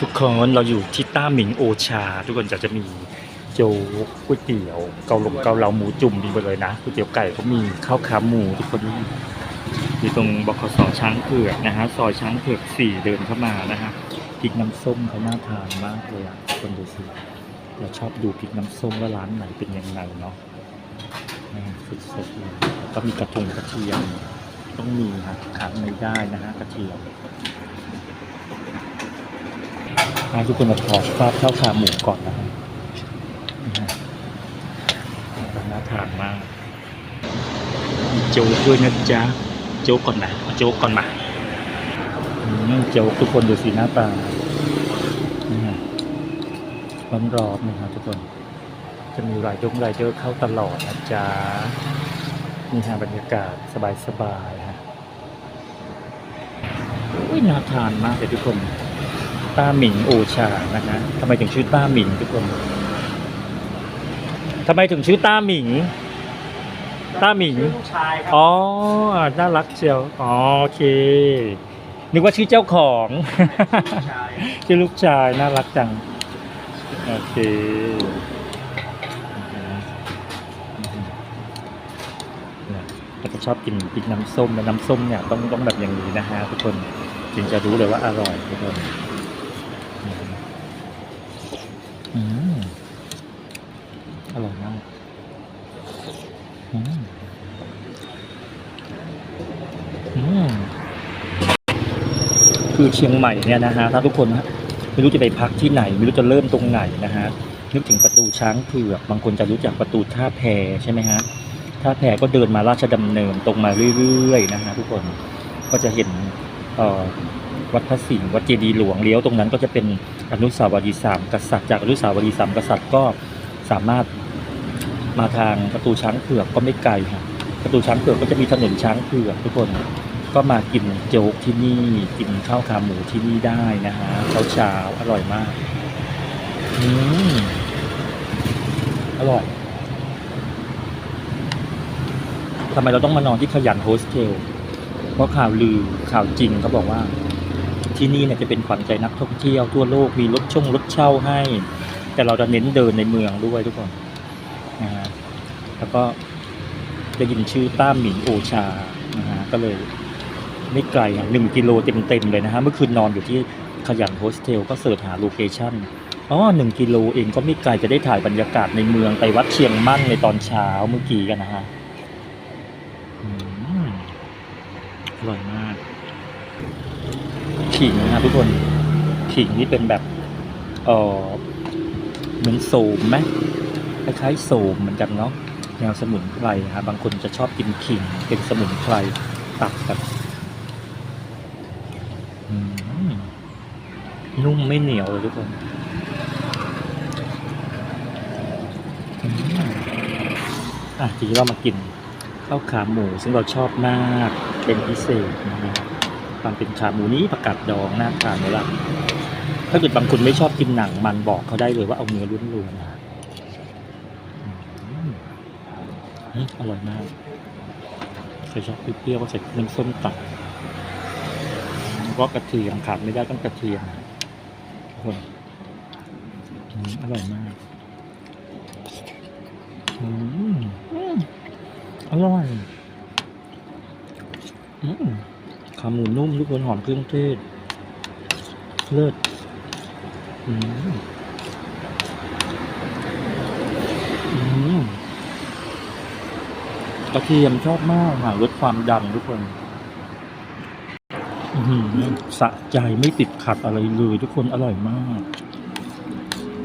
ทุกคนเราอยู่ที่ต้าหมิงโอชา ทุกคนจะจะมีโจ๊กก๋วยเตี๋ยวเกาหลงเกาเหลาหมูจุ่มมีหมดเลยนะก๋วยเตี๋ยวไก่ก็มีข้าวขาหมูทุกคนอยู่ตรงบขสช้างเผือกนะฮะซอยช้างเผือกสี่เดินเข้ามานะฮะพริกน้ำส้มเขาน่าทานมากเลยอะคนดูสิเราชอบดูพริกน้ำส้มว่าร้านไหนเป็นยังไงเนาะนะฮะสดๆเลยแล้วก็มีกระทงกระเทียมต้องมีฮะขาดไม่ได้นะฮะกระเทียม ให้ทุกคนมาขอทราบข้าวขาหมูก่อนนะฮะนี่ฮะน่าทานมากโจ๊กด้วยนะจ๊ะโจ๊กก่อนนะโจ๊กก่อนมาอืมโจ๊กทุกคนดูสีหน้าตานี่ฮะร้อนรอบนะครับทุกคน จะมีรายดงรายเดอร์เข้าตลอดนะจ๊ะนี่ฮะบรรยากาศสบายๆฮะอุ้ยน่าทานมากเลยทุกคน ต้าหมิงโอชานะฮะทำไมถึงชื่อต้าหมิงทุกคนทำไมถึงชื่อต้าหมิง ต้าหมิง ลูกชายครัอ๋อ น่ารักเชียว อ๋อโอเค นึกว่าชื่อเจ้าของ ลูกชายชื่อลูกชายน่ารักจัง โอเคเนี่ยเราจะชอบกินพริกน้ำส้มและน้ำส้มเนี่ยต้องต้องแบบอย่างนี้นะฮะทุกคน จึงจะรู้เลยว่าอร่อยทุกคนอืมอร่อยมากอืมอืม คือเชียงใหม่เนี่ยนะฮะถ้าทุกคนไม่รู้จะไปพักที่ไหน ไม่รู้จะเริ่มตรงไหนนะฮะนึกถึงประตูช้างเผือกบางคนจะรู้จักประตูท่าแพใช่ไหมฮะท่าแพก็เดินมาราชดำเนินตรงมาเรื่อยๆนะฮะทุกคนก็จะเห็นออวัดพระสิงห์วัดเจดีย์หลวงเลี้ยวตรงนั้นก็จะเป็นอนุสาวรีย์สามกษัตริย์จากอนุสาวรีย์สามกษัตริย์ก็สามารถมาทางประตูช้างเผือกก็ไม่ไกลฮะประตูช้างเผือกก็จะมีถนนช้างเผือกทุกคน ก็มากินโจ๊กที่นี่กินข้าวขาหมูที่นี่ได้นะฮะเช้าเช้าอร่อยมากอืมอร่อยทำไมเราต้องมานอนที่ขยันโฮสเทลเพราะข่าวลือข่าวจริงเขาบอกว่า ที่นี่เนี่ยจะเป็นขวัญใจนักท่องเที่ยวทั่วโลกมีรถช่องรถเช่าให้ แต่เราจะเน้นเดินในเมืองด้วยทุกคนนะฮะแล้วก็ได้ยินชื่อต้าหมิงโอชานะฮะก็เลย ไม่ไกลอะหนึ่งกิโลเต็มๆเลยนะฮะเมื่อคืนนอนอยู่ที่ขยันโฮสเทลก็เสิร์ชหาโลเคชั่นอ๋อหนึ่งกิโลเองก็ไม่ไกลจะได้ถ่ายบรรยากาศในเมืองไปวัดเชียงมั่นในตอนเช้าเมื่อกี้กันนะฮะอืมอร่อยมากขิงนะทุกคนขิงนี่เป็นแบบเออเหมือนโสมไหมคล้ายๆโสมเหมือนกันเนาะแนวสมุนไพรนะบางคนจะชอบกินขิงเป็นสมุนไพรตัดแบบ นุ่มไม่เหนียวเลยทุกคนอะทีนี้เรามากินข้าวขาหมู ซึ่งเราชอบมากเป็นพิเศษนะฮะความเป็นขาหมูนี้ประกาศดองน่าทานไหมล่ะถ้าเกิดบางคนไม่ชอบกินหนังมันบอกเขาได้เลยว่าเอาเนื้อล้วนๆนะอืมอืมอร่อยมากใครชอบเปรี้ยวๆก็ใส่น้ำส้มตัด เพราะกระเทียมขาดไม่ได้ต้องกระเทียมทุกคนอร่อยมากอร่อยขาหมูนุ่มทุกคนหอมเครื่องเทศ เลิศอืมกระเทียมชอบมากค่ะลดความดันทุกคน อื้อหือสะใจไม่ติดขัดอะไรเลย ทุกคนอร่อยมาก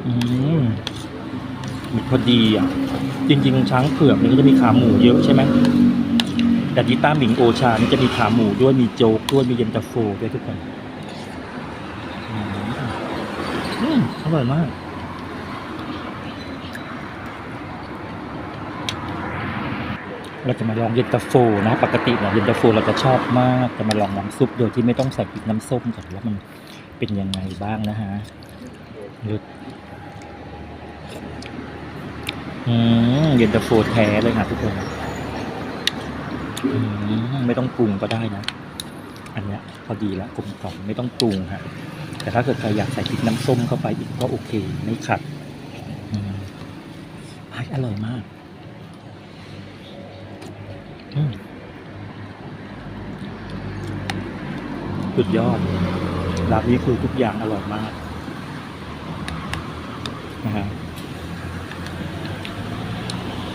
อืมมันพอดีอะ จริง ๆ ช้างเผือกนี่ก็จะมีขาหมูเยอะใช่ไหมแต่ดิต้าหมิงโอชานี่จะมีขาหมูด้วยมีโจ๊กด้วยมีเย็นตาโฟด้วยทุกคนอือืมอร่อยมาก เราจะมาลองเย็นตาโฟนะปกติเนี่ยเย็นตาโฟเราจะชอบมากจะมาลองน้ำซุปโดยที่ไม่ต้องใส่พริกน้ำส้มก่อนว่ามันเป็นยังไงบ้างนะฮะลือดอืมเย็นตาโฟแท้เลยค่ะทุกคนอืมไม่ต้องปรุงก็ได้นะ อันเนี้ยพอดีละกลมกล่อมไม่ต้องปรุงฮะแต่ถ้าเกิดใครอยากใส่พริกน้ำส้มเข้าไปอีกก็โอเค ไม่ขัดอืมอร่อยมาก สุดยอดร้านนี้คือทุกอย่างอร่อยมากนะฮะ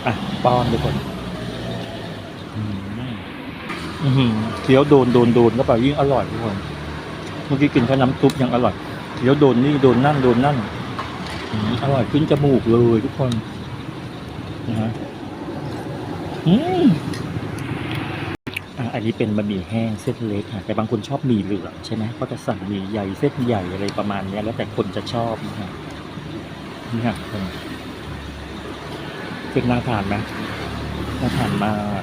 อะป้อนทุกคนอืมอื้อหือเคี้ยวโดนโดนโดนเข้าไปยิ่งอร่อยทุกคนเมื่อกี้กินแค่น้ำซุปยังอร่อยเดี๋ยวโดนนี่โดนนั่นโดนนั่นอืมอร่อยขึ้นจมูกเลยทุกคนนะฮะอืม อันนี้เป็นบะหมี่แห้งเส้นเล็กค่ะแต่บางคนชอบหมี่เหลืองใช่ไหมก็จะสั่งหมี่ใหญ่เส้นใหญ่อะไรประมาณนี้แล้วแต่คนจะชอบนะฮะนี่ค่ะเป็นน่าทานไหมน่าทานมาก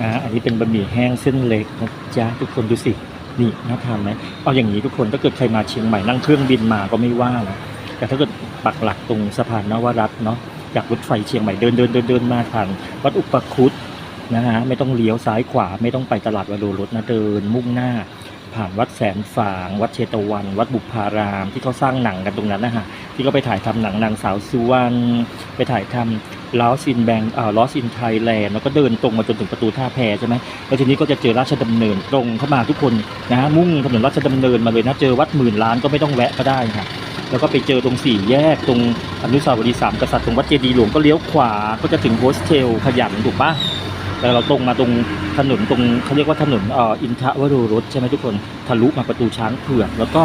อ่าอันนี้เป็นบะหมี่แห้งเส้นเล็กนะจ๊ะทุกคนดูสินี่น่าทานไหมเอาอย่างนี้ทุกคนถ้าเกิดใครมาเชียงใหม่นั่งเครื่องบินมาก็ไม่ว่านะแต่ถ้าเกิดปักหลักตรงสะพานนวรัตน์เนาะ จากรถไฟเชียงใหม่เดินเดินเดินเดินมาผ่านวัดอุปคุตนะฮะไม่ต้องเลี้ยวซ้ายขวาไม่ต้องไปตลาดวโรรถนะเดินมุ่งหน้า ผ่านวัดแสนฝาง วัดเชตวัน วัดบุพาราม ที่เขาสร้างหนังกันตรงนั้นนะฮะที่เขาไปถ่ายทำหนังนางสาวสุวรรณไปถ่ายทำลอสอินแบงอ่าลอสอินไทยแลนด์แล้วก็เดินตรงมาจนถึงประตูท่าแพใช่ไหมแล้วทีนี้ก็จะเจอราชดำเนินตรงเข้ามาทุกคนนะฮะมุ่งถนนราชดำเนินมาเลยนะเจอวัดหมื่นล้านก็ไม่ต้องแวะก็ได้ค่ะ แล้วก็ไปเจอตรงสี่แยกตรงอนุสาวรีย์สามกษัตริย์ตรงวัดเจดีย์หลวงก็เลี้ยวขวาก็จะถึงโฮสเทลขยันถูกปะแต่เราตรงมาตรงถนนตรงเขาเรียกว่าถนนเอ่ออินทวโรรสใช่ไหมทุกคนทะลุมาประตูช้างเผือกแล้วก็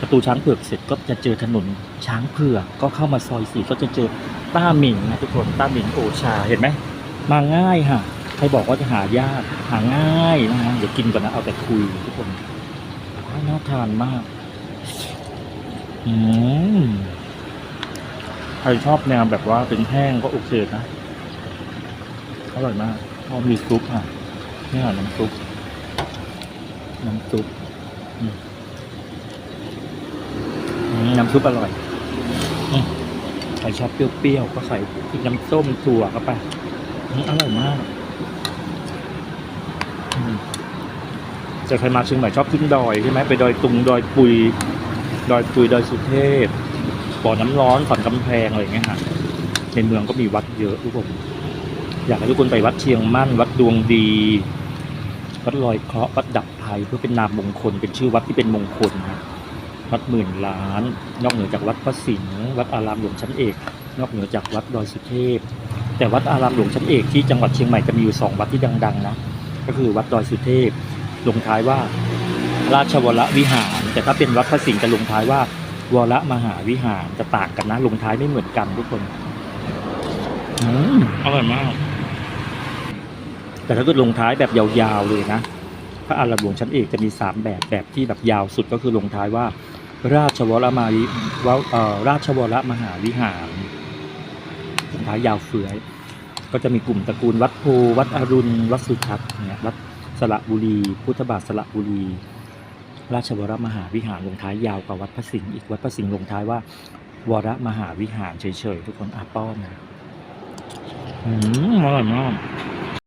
ประตูช้างเผือกเสร็จก็จะเจอถนนช้างเผือกก็เข้ามาซอยสี่ก็จะเจอต้าหมิงนะทุกคนต้าหมิงโอชาเห็นไหมมาง่ายค่ะใครบอกว่าจะหายากหาง่ายนะฮะเดี๋ยวกินก่อนนะเอาแต่คุยทุกคนน่าทานมาก อืมใครชอบแนวแบบว่าเป็นแห้งก็โอเคนะอร่อยมากพอมีซุปอะนี่ค่ะน้ำซุป น้ำซุปน้ำซุปอร่อยใครชอบเปรี้ยวๆก็ใส่พริกน้ำส้มถั่วเข้าไปอร่อยมากอืมแต่ใครมาเชียงใหม่ชอบขึ้นดอยใช่ไหมไปดอยตุงดอยปุย ดอยปุยดอยสุเทพบ่อน้ำร้อนสันกำแพงอะไรอย่างเงี้ยค่ะในเมืองก็มีวัดเยอะทุกคนอยากให้ทุกคนไปวัดเชียงมั่น วัดดวงดี วัดลอยเคราะห์วัดดับภัยเพื่อเป็นนามมงคล เป็นชื่อวัดที่เป็นมงคลนะวัดหมื่นล้าน นอกเหนือจากวัดพระสิงห์วัดอารามหลวงชั้นเอก นอกเหนือจากวัดดอยสุเทพ แต่วัดอารามหลวงชั้นเอกที่จังหวัดเชียงใหม่จะมีอยู่สองวัดที่ดัง ๆ นะ ก็คือวัดดอยสุเทพลงท้ายว่า ราชวรวิหาร แต่ถ้าเป็นวัดพระสิงห์จะลงท้ายว่าวรมหาวิหารจะต่างกันนะลงท้ายไม่เหมือนกันทุกคนอืมอร่อยมาก แต่ถ้าเกิดลงท้ายแบบยาวๆเลยนะพระอารามหลวงชั้นเอกจะมีสามแบบแบบที่แบบยาวสุดก็คือลงท้ายว่า ราชวรมาวิวะเอ่อราชวรมหาวิหารลงท้ายยาวเฟือยก็จะมีกลุ่มตระกูลวัดโพวัดอรุณ วัดสุทัศน์เนี่ยวัดสระบุรี พุทธบาทสระบุรี ราชวรมหาวิหารลงท้ายยาวกว่าวัดพระสิงห์อีกวัดพระสิงห์ลงท้ายว่า วรมหาวิหารเฉยๆทุกคนอาป้อมนะอืมอร่อยมาก